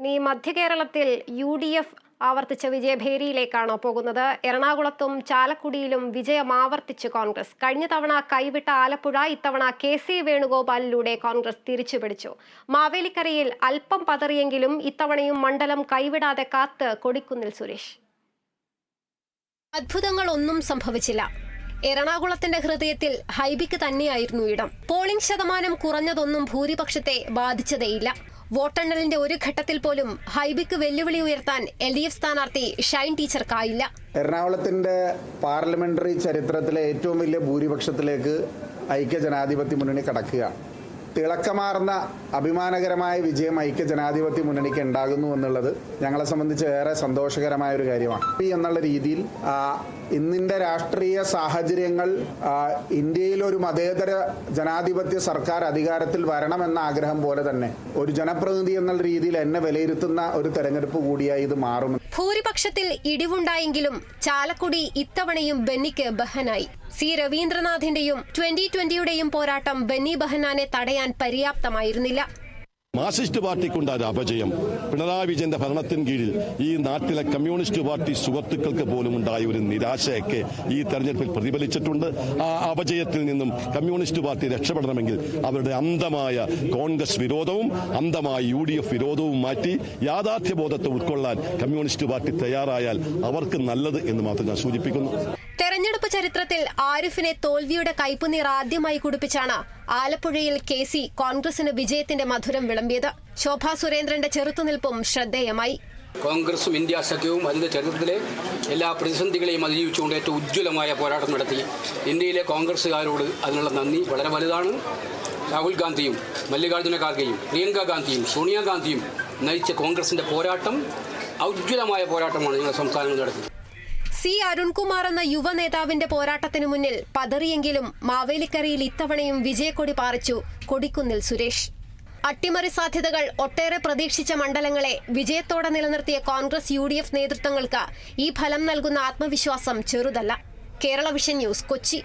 ഇനി മധ്യകേരളത്തിൽ U D F ആവർത്തിച്ച വിജയഭേരിയിലേക്കാണ് പോകുന്നത്. എറണാകുളത്തും ചാലക്കുടിയിലും വിജയം ആവർത്തിച്ച് കോൺഗ്രസ്. കഴിഞ്ഞ തവണ കൈവിട്ട ആലപ്പുഴ ഇത്തവണ കെ സി വേണുഗോപാലിലൂടെ കോൺഗ്രസ് തിരിച്ചുപിടിച്ചു മാവേലിക്കരയിൽ അല്പം പതറിയെങ്കിലും ഇത്തവണയും മണ്ഡലം കൈവിടാതെ കാത്ത് കൊടിക്കുന്നിൽ സുരേഷ്. അത്ഭുതങ്ങൾ ഒന്നും സംഭവിച്ചില്ല. എറണാകുളത്തിന്റെ ഹൃദയത്തിൽ ഹൈബിക്ക് തന്നെയായിരുന്നു ഇടം. പോളിംഗ് ശതമാനം കുറഞ്ഞതൊന്നും ഭൂരിപക്ഷത്തെ ബാധിച്ചതേയില്ല. വോട്ടെണ്ണലിന്റെ ഒരു ഘട്ടത്തിൽ പോലും ഹൈബിക്ക് വെല്ലുവിളി ഉയർത്താൻ എൽ ഡി എഫ് സ്ഥാനാർത്ഥി ഷൈൻ ടീച്ചർക്കായില്ല. എറണാകുളത്തിന്റെ പാർലമെന്ററി ചരിത്രത്തിലെ ഏറ്റവും വലിയ ഭൂരിപക്ഷത്തിലേക്ക് ഐക്യ ജനാധിപത്യ മുന്നണി കടക്കുകയാണ്. തിളക്കമാർന്ന അഭിമാനകരമായ വിജയം ഐക്യ ജനാധിപത്യ മുന്നണിക്ക് ഉണ്ടാകുന്നു എന്നുള്ളത് ഞങ്ങളെ സംബന്ധിച്ച് ഏറെ സന്തോഷകരമായ ഒരു കാര്യമാണ്. എന്നുള്ള രീതിയിൽ ഇന്നിന്റെ രാഷ്ട്രീയ സാഹചര്യങ്ങൾ ഇന്ത്യയിൽ ഒരു മതേതര ജനാധിപത്യ സർക്കാർ അധികാരത്തിൽ വരണമെന്ന ആഗ്രഹം പോലെ തന്നെ ഒരു ജനപ്രതിനിധി എന്നുള്ള രീതിയിൽ എന്നെ വിലയിരുത്തുന്ന ഒരു തെരഞ്ഞെടുപ്പ് കൂടിയായി ഇത് മാറും ഭൂരിപക്ഷത്തിൽ ഇടിവുണ്ടായെങ്കിലും ചാലക്കുടി ഇത്തവണയും ബെന്നിക്ക് ബഹനായി. സി രവീന്ദ്രനാഥിന്റെയും ട്വന്റി ട്വന്റിയുടെയും പോരാട്ടം ബെന്നി ബഹനാനെ തടയാൻ പര്യാപ്തമായിരുന്നില്ല. മാർക്സിസ്റ്റ് പാർട്ടിക്കുണ്ടായ അപജയം. പിണറായി വിജയന്റെ ഭരണത്തിന് കീഴിൽ ഈ നാട്ടിലെ കമ്മ്യൂണിസ്റ്റ് പാർട്ടി സുഹൃത്തുക്കൾക്ക് പോലും ഉണ്ടായ ഒരു നിരാശയൊക്കെ ഈ തെരഞ്ഞെടുപ്പിൽ പ്രതിഫലിച്ചിട്ടുണ്ട്. ആ അപജയത്തിൽ നിന്നും കമ്മ്യൂണിസ്റ്റ് പാർട്ടി രക്ഷപ്പെടണമെങ്കിൽ അവരുടെ അന്ധമായ കോൺഗ്രസ് വിരോധവും അന്ധമായ യു ഡി എഫ് വിരോധവും മാറ്റി യാഥാർത്ഥ്യബോധത്തെ ഉൾക്കൊള്ളാൻ കമ്മ്യൂണിസ്റ്റ് പാർട്ടി തയ്യാറായാൽ അവർക്ക് നല്ലത് എന്ന് മാത്രം ഞാൻ സൂചിപ്പിക്കുന്നു. ചരിത്രത്തിൽ ആരിഫിനെ തോൽവിയുടെ കൈപ്പുനീർ ആദ്യമായി കുടിപ്പിച്ചാണ് ആലപ്പുഴയിൽ കെ സി കോൺഗ്രസിന് വിജയത്തിന്റെ മധുരം വിളമ്പിയത്. ശോഭാ സുരേന്ദ്രന്റെ ചെറുത്തുനിൽപ്പും ശ്രദ്ധേയമായി. കോൺഗ്രസും ഇന്ത്യ സഖ്യവും അതിന്റെ ചരിത്രത്തിലെ എല്ലാ പ്രതിസന്ധികളെയും അതിജീവിച്ചുകൊണ്ട് ഏറ്റവും ഉജ്ജ്വലമായ പോരാട്ടം നടത്തി. ഇന്ത്യയിലെ കോൺഗ്രസ്സുകാരോട് അതിനുള്ള നന്ദി വളരെ വലുതാണ്. രാഹുൽ ഗാന്ധിയും മല്ലികാർജുന ഖാർഗെയും പ്രിയങ്ക ഗാന്ധിയും സോണിയാഗാന്ധിയും നയിച്ച കോൺഗ്രസിന്റെ പോരാട്ടം ഔജ്വലമായ പോരാട്ടമാണ് ഞങ്ങളുടെ സംസ്ഥാനങ്ങൾ നടത്തിയത്. സി അരുൺകുമാർ എന്ന യുവ നേതാവിന്റെ പോരാട്ടത്തിനു മുന്നിൽ പതറിയെങ്കിലും മാവേലിക്കരയിൽ ഇത്തവണയും വിജയക്കൊടി പാറിച്ചു കൊടിക്കുന്നിൽ സുരേഷ്. അട്ടിമറി സാധ്യതകൾ ഒട്ടേറെ പ്രതീക്ഷിച്ച മണ്ഡലങ്ങളെ വിജയത്തോടെ നിലനിർത്തിയ കോൺഗ്രസ് യു നേതൃത്വങ്ങൾക്ക് ഈ ഫലം നൽകുന്ന ആത്മവിശ്വാസം ചെറുതല്ല. Kerala vision news Kochi.